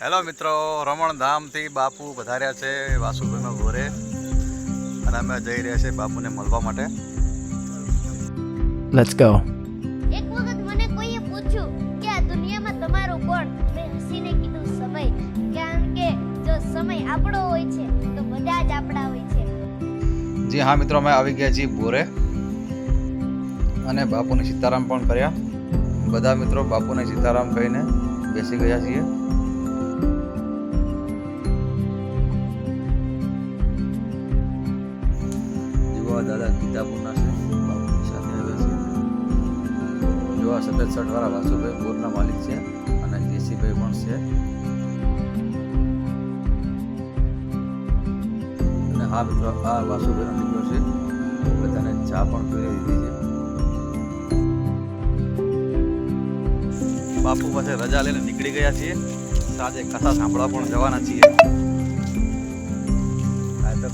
Hello મિત્રો રમણધામથી બાપુ પધાર્યા છે વાસુભાઈનો ઘોરે. અને અમે જઈ રહ્યા છીએ બાપુને મળવા માટે. લેટ્સ ગો એક વખત મને કોઈએ પૂછ્યું કે આ દુનિયામાં તમારો કોણ મેં હસીને કીધું સમય. કારણ કે જો સમય આપણો હોય છે તો બધા જ આપણા હોય છે. જી હા મિત્રો અમે આવી ગયા છીએ ભોરે. અને બાપુને સીતારામ પણ કર્યા. બધા મિત્રો બાપુને સીતારામ કહીને બેસી ગયા છીએ. યુવા દાદા ગીતાપુરના છે બાપુની સાથે આવ્યા છે. જોવા સફેદ શર્ટવાળા વાસુભાઈ બોરના માલિક છે અને કેસીભાઈ પણ છે. અને હા મિત્રો, આ વાસુભાઈનો દીકરો છે. બધાને ચા પણ પીવી દીધી છે. બાપુ પાસે રજા લઈને નીકળી ગયા છીએ. સાંજે કથા સાંભળવા પણ જવાના છીએ. હા તો